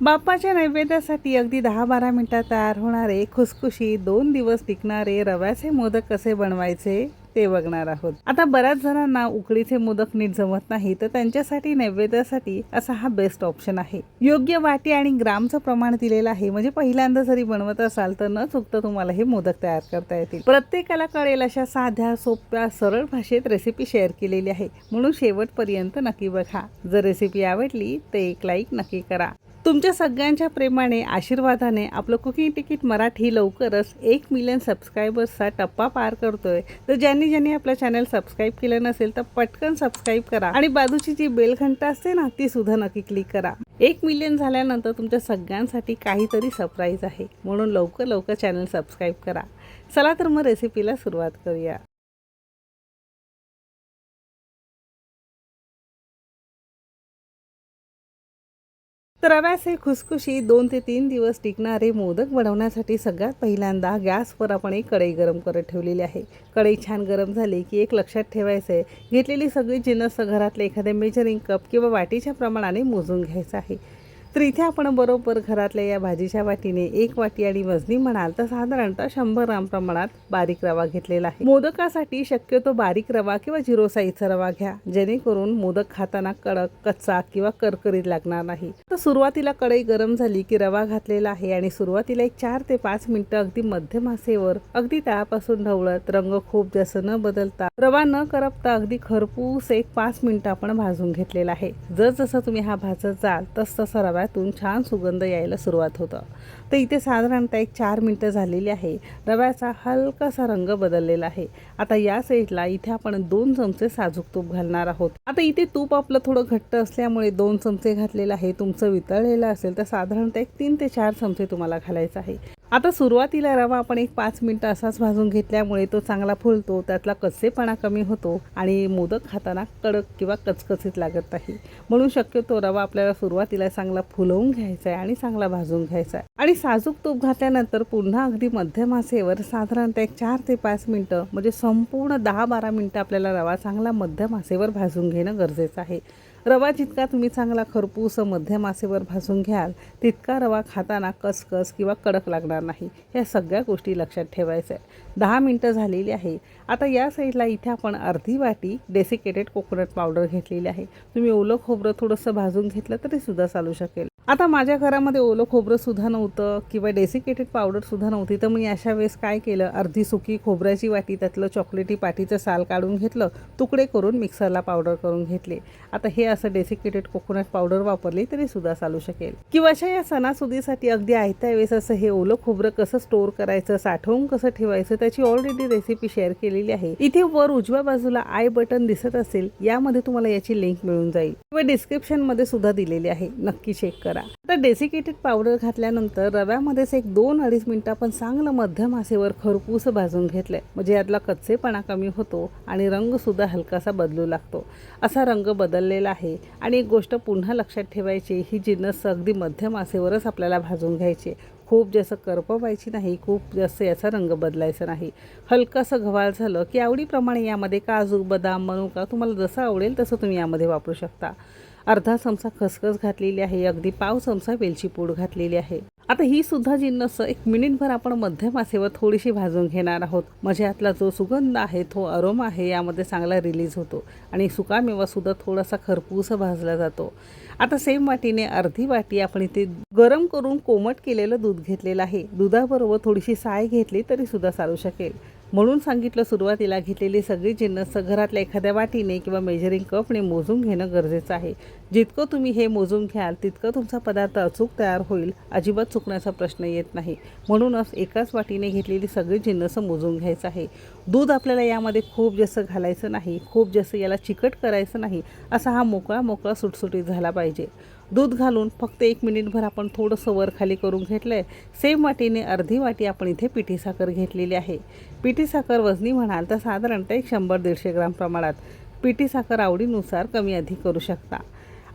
बाप्पाच्या नैवेद्यासाठी अगदी दहा बारा मिनटात तयार होणारे खुसखुशी दोन दिवस टिकणारे रव्याचे मोदक कसे बनवायचे ते बघणार आहोत. आता बऱ्याच जणांना उकडीचे मोदक नीट जमत नाही तर त्यांच्यासाठी नैवेद्यासाठी असा हा बेस्ट ऑप्शन आहे. योग्य वाटी आणि ग्रामचं प्रमाण दिलेलं आहे म्हणजे पहिल्यांदा जरी बनवत असाल तर न चुकता तुम्हाला हे मोदक तयार करता येतील. प्रत्येकाला कळेल अशा साध्या सोप्या सरळ भाषेत रेसिपी शेअर केलेली आहे. म्हणून शेवटपर्यंत नक्की बघा. जर रेसिपी आवडली तर एक लाईक नक्की करा. तुमच्या सगळ्यांच्या प्रेमाने आशीर्वादाने आपलं कुकिंग तिकीट मराठी लवकरच एक मिलियन सबस्क्रायबर्सचा टप्पा पार करतोय. तर ज्यांनी ज्यांनी आपलं चॅनल सबस्क्राईब केलं नसेल तर पटकन सबस्क्राईब करा आणि बाजूची जी बेल घंटा असते ना ती सुद्धा नक्की क्लिक करा. एक मिलियन झाल्यानंतर तुमच्या सगळ्यांसाठी काहीतरी सरप्राईज आहे. म्हणून लवकर लवकर चॅनल सबस्क्राईब करा. चला तर मग रेसिपीला सुरुवात करूया. तर रव्याचे खुसखुशी दोन ते तीन दिवस टिकणारे मोदक बनवण्यासाठी सगळ्यात पहिल्यांदा गॅसवर आपण एक कढई गरम करत ठेवलेली आहे. कढई छान गरम झाली की एक लक्षात ठेवायचं आहे घेतलेली सगळी जिन्नस घरातले एखाद्या मेजरिंग कप किंवा वाटीच्या प्रमाणाने मोजून घ्यायचं आहे. तर इथे आपण बरोबर घरातल्या या भाजीच्या वाटीने एक वाटी आणि वजनी म्हणाल तर साधारणतः शंभर ग्राम प्रमाणात बारीक रवा घेतलेला आहे. मोदकासाठी शक्यतो बारीक रवा किंवा झिरो साईजचा रवा घ्या जेणेकरून मोदक खाताना कडक कच्चा किंवा करकरीत लागणार नाही. तर सुरुवातीला कढई गरम झाली की रवा घातलेला आहे आणि सुरुवातीला एक चार ते पाच मिनिटं अगदी मध्यम आसेवर अगदी तळापासून ढवळत रंग खूप जास्त न बदलता रवा न करपता अगदी खरपूस एक पाच मिनिटं आपण भाजून घेतलेला आहे. जर जसं तुम्ही हा भाजत जाल तस रवा रव्यातून छान सुगंध यायला सुरुवात होतं. तर इथे साधारणतः एक चार मिनटं झालेली आहे. रव्याचा हलकासा रंग बदललेला आहे. आता या साईडला इथे आपण दोन चमचे साजूक तूप घालणार आहोत. आता इथे तूप आपलं थोडं घट्ट असल्यामुळे दोन चमचे घातलेलं आहे. तुमचं वितळलेलं असेल तर साधारणतः एक तीन ते चार चमचे तुम्हाला घालायचं आहे. आता सुरुवातीला रवा आपण एक पाच मिनटं असाच भाजून घेतल्यामुळे तो चांगला फुलतो त्यातला कच्चेपणा कमी होतो आणि मोदक खाताना कडक किंवा कचकचीत लागत नाही. म्हणून शक्यतो रवा आपल्याला सुरुवातीला चांगला फुलवून घ्यायचा आहे आणि चांगला भाजून घ्यायचा आहे आणि साजूक तूप घातल्यानंतर पुन्हा अगदी मध्यम आसेवर साधारणतः एक चार ते पाच मिनटं म्हणजे संपूर्ण दहा बारा मिनटं आपल्याला रवा चांगला मध्यम आसेवर भाजून घेणं गरजेचं आहे. रवा जितका तुम्ही चांगला खरपूस मध्यम आसेवर भाजून घ्याल तितका रवा खाताना कसकस किंवा कडक लागणार नाही. या सगळ्या गोष्टी लक्षात ठेवायच्या. दहा मिनटं झालेली आहे. आता या साईडला इथे आपण अर्धी वाटी डेसिकेटेड कोकोनट पावडर घेतलेली आहे. तुम्ही ओलं खोबरं थोडंसं भाजून घेतलं तरीसुद्धा चालू शकेल. आता माझ्या घरामध्ये ओलं खोबरं सुद्धा नव्हतं किंवा डेसिकेटेड पावडर सुद्धा नव्हती. तर मी अशा वेळेस काय केलं? अर्धी सुकी खोबऱ्याची वाटी त्यातलं चॉकलेटी पाटीचं साल काढून घेतलं तुकडे करून मिक्सरला पावडर करून घेतले. आता हे असं डेसिकेटेड कोकोनट पावडर वापरली तरी सुद्धा चालू शकेल. किंवा अशा या सणासुदीसाठी अगदी आयत्या वेळेस असं हे ओलं खोबरं कसं स्टोअर करायचं साठवून कसं ठेवायचं त्याची ऑलरेडी रेसिपी शेअर केलेली आहे. इथे वर उजव्या बाजूला आय बटन दिसत असेल यामध्ये तुम्हाला याची लिंक मिळून जाईल. किंवा डिस्क्रिप्शनमध्ये सुद्धा दिलेली आहे. नक्की चेक करा. आता डेसिकेटेड पावडर घातल्यानंतर रव्यामध्येच एक दोन अडीच मिनिटं आपण चांगलं मध्यम आसेवर खरपूस भाजून घेतलंय. म्हणजे यातला कच्चेपणा कमी होतो आणि रंगसुद्धा हलकासा बदलू लागतो. असा रंग बदललेला आहे. आणि एक गोष्ट पुन्हा लक्षात ठेवायची ही जिन्नस अगदी मध्यम आसेवरच आपल्याला भाजून घ्यायची खूप जास्त करपवायची नाही खूप जास्त याचा रंग बदलायचा नाही. हलकंसं गव्हाळ झालं की आवडीप्रमाणे यामध्ये काजू बदाम मनुका तुम्हाला जसं आवडेल तसं तुम्ही यामध्ये वापरू शकता. अर्धा चमचा खसखस घातलेली आहे अगदी पाव चमचा वेलची पूड घातलेली आहे. आता ही सुद्धा जिन्नस एक मिनिटभर आपण मध्यम आसेवर थोडीशी भाजून घेणार आहोत. मजातला जो सुगंध आहे तो अरोमा आहे यामध्ये चांगला रिलीज होतो. आणि सुकामेवा सुद्धा थोडासा खरपूस भाजला जातो. आता सेम वाटीने अर्धी वाटी आपण इथे गरम करून कोमट केलेलं दूध घेतलेलं आहे. दुधाबरोबर थोडीशी साय घेतली तरी सुद्धा चालू शकेल. म्हणून सांगितलं सुरुवातीला घेतलेली सगळी जिन्नस घरातल्या एखाद्या वाटीने किंवा मेजरिंग कपने मोजून घेणं गरजेचं आहे. जितकं तुम्ही हे मोजून घ्याल तितकं तुमचा पदार्थ अचूक तयार होईल अजिबात चुकण्याचा प्रश्न येत नाही. म्हणूनच एकाच वाटीने घेतलेली सगळी जिन्नस मोजून घ्यायचं आहे. दूध आपल्याला यामध्ये खूप जास्त घालायचं नाही खूप जास्त याला चिकट करायचं नाही असा हा मोकळा मोकळा सुटसुटीत झाला पाहिजे. दूध घालून फक्त एक मिनिटभर आपण थोडंसं वर खाली करून घेतलं आहे सेम वाटीने अर्धी वाटी आपण इथे पिठी साखर घेतलेली आहे. पिठी साखर वजनी म्हणाल तर साधारणतः एक शंभर दीडशे ग्राम प्रमाणात. पिठी साखर आवडीनुसार कमी अधिक करू शकता.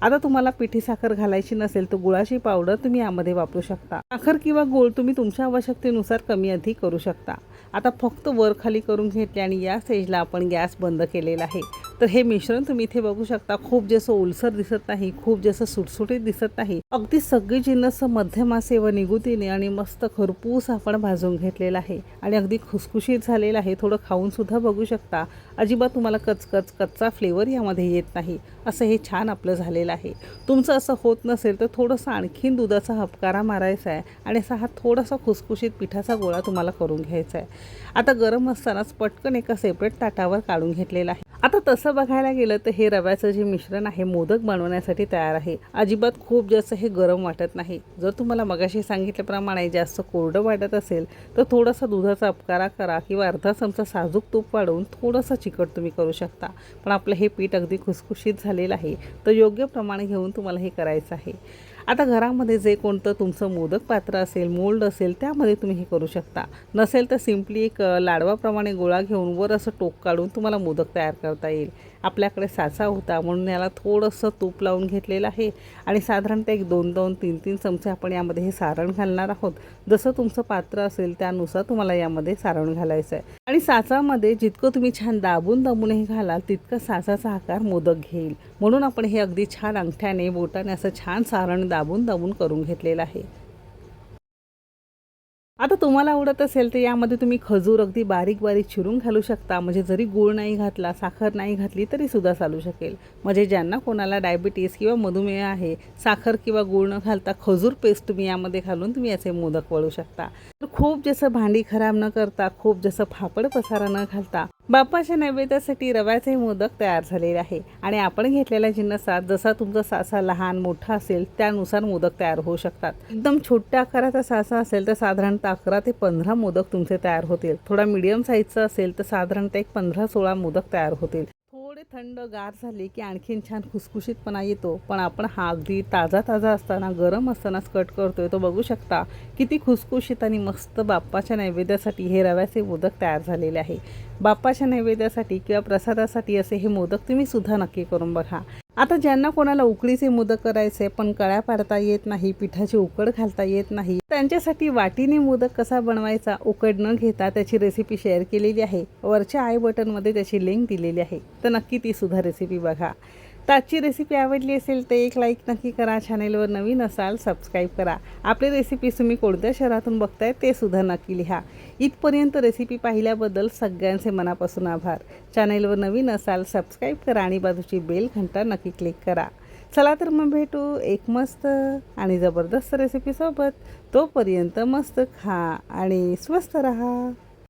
आता तुम्हाला पिठी साखर घालायची नसेल तर गुळाची पावडर तुम्ही यामध्ये वापरू शकता. साखर किंवा गुळ तुम्ही तुमच्या आवश्यकतेनुसार कमी अधिक करू शकता. आता फक्त वर खाली करून घेतले आणि या स्टेजला आपण गॅस बंद केलेला आहे. तर हे मिश्रण तुम्ही इथे बघू शकता. खूप जसं ओलसर दिसत नाही खूप जसं सुटसुटीत दिसत नाही. अगदी सगळी जिन्नस मध्यमासे व निगुतीने आणि मस्त खरपूस आपण भाजून घेतलेला आहे. आणि अगदी खुसखुशीत झालेलं आहे. थोडं खाऊन सुद्धा बघू शकता. अजिबात तुम्हाला कचकच कच्चा फ्लेवर यामध्ये येत नाही. असं हे छान आपलं झालेलं आहे. तुमचं असं होत नसेल तर थोडंसं आणखीन दुधाचा हपकारा मारायचा आहे. आणि असा हा थोडासा खुसखुशीत पिठाचा गोळा तुम्हाला करून घ्यायचा आहे. आता गरम असतानाच पटकन एका सेपरेट ताटावर काढून घेतलेला आहे. आता तसं बघायला गेलं तर हे रव्याचं जे मिश्रण आहे मोदक बनवण्यासाठी तयार आहे. अजिबात खूप जास्त हे गरम वाटत नाही. जर तुम्हाला मगाशी सांगितल्याप्रमाणे जास्त कोरडं वाटत असेल तर थोडासा दुधाचा अपकारा करा किंवा अर्धा चमचा साजूक तूप वाढवून थोडंसं चिकट तुम्ही करू शकता. पण आपलं हे पीठ अगदी खुसखुशीत झालेलं आहे तर योग्य प्रमाणे घेऊन तुम्हाला हे करायचं आहे. आता घरामध्ये जे कोणतं तुमचं मोदक पात्र असेल मोल्ड असेल त्यामध्ये तुम्ही हे करू शकता. नसेल तर सिम्पली एक लाडवाप्रमाणे गोळा घेऊन वर असं टोक काढून तुम्हाला मोदक तयार करता येईल. आपल्याकडे साचा होता म्हणून याला थोडंसं तूप लावून घेतलेलं आहे. आणि साधारणतः एक दोन दोन तीन तीन चमचे आपण यामध्ये हे सारण घालणार आहोत. जसं तुमचं पात्र असेल त्यानुसार तुम्हाला यामध्ये सारण घालायचं आहे. आणि साचामध्ये जितकं तुम्ही छान दाबून दाबून हे घालाल तितकं साचाचा आकार मोदक घेईल. म्हणून आपण हे अगदी छान अंगठ्याने बोटाने असं छान सारण दाबून दाबून करून घेतलेलं आहे. आता तुम्हाला आवडत असेल तर यामध्ये तुम्ही खजूर अगदी बारीक बारीक चिरून घालू शकता. म्हणजे जरी गूळ नाही घातला साखर नाही घातली तरी सुद्धा चालू शकेल. म्हणजे ज्यांना कोणाला डायबिटीस किंवा मधुमेह आहे साखर किंवा गूळ न घालता खजूर पेस्ट तुम्ही यामध्ये घालून तुम्ही याचे मोदक वळू शकता. तर खूप जसं भांडी खराब न करता खूप जसं फापड पसारा न घालता बाप्पाच्या नैवेद्यासाठी रव्याचे मोदक तयार झालेले आहे. आणि आपण घेतलेल्या जिन्नसात जसा तुमचा सासा लहान मोठा असेल त्यानुसार मोदक तयार होऊ शकतात. एकदम छोट्या आकाराचा सासा असेल तर साधारणतः अकरा ते पंधरा मोदक तुमचे तयार होतील. थोडा मिडियम साईजचा असेल तर साधारणतः एक पंधरा सोळा मोदक तयार होतील. थंड गार झाले की आणखीन छान खुसखुशीतपणा येतो. पण आपण हा अगदी ताजा ताजा असताना गरम असतानाच कट करतोय तो बघू शकता. किती खुसखुशीत आणि मस्त बाप्पाच्या नैवेद्यासाठी हे रव्याचे मोदक तयार झालेले आहे. बाप्पाच्या नैवेद्यासाठी किंवा प्रसादासाठी असे हे मोदक तुम्ही सुद्धा नक्की करून बघा. आता ज्यांना कोणाला उकडीचे मोदक करायचे पण कळ्या पाडता येत नाही पिठाची उकड घालता येत नाही त्यांच्यासाठी वाटीने मोदक कसा बनवायचा उकड न घेता त्याची रेसिपी शेअर केलेली आहे. वरच्या आय बटनमध्ये त्याची लिंक दिलेली आहे. तर नक्की ती सुद्धा रेसिपी बघा. तर आजची रेसिपी आवडली असेल तर एक लाईक नक्की करा. चॅनेलवर नवीन असाल सबस्क्राईब करा. आपली रेसिपीज तुम्ही कोणत्या शहरातून बघताय ते सुद्धा नक्की लिहा. इथपर्यंत रेसिपी पाहिल्याबद्दल सगळ्यांचे मनापासून आभार. चॅनेलवर नवीन असाल सबस्क्राईब करा आणि बाजूची बेल घंटा नक्की क्लिक करा. चला तर मग भेटू एक मस्त आणि जबरदस्त रेसिपीसोबत तोपर्यंत मस्त खा आणि स्वस्त रहा.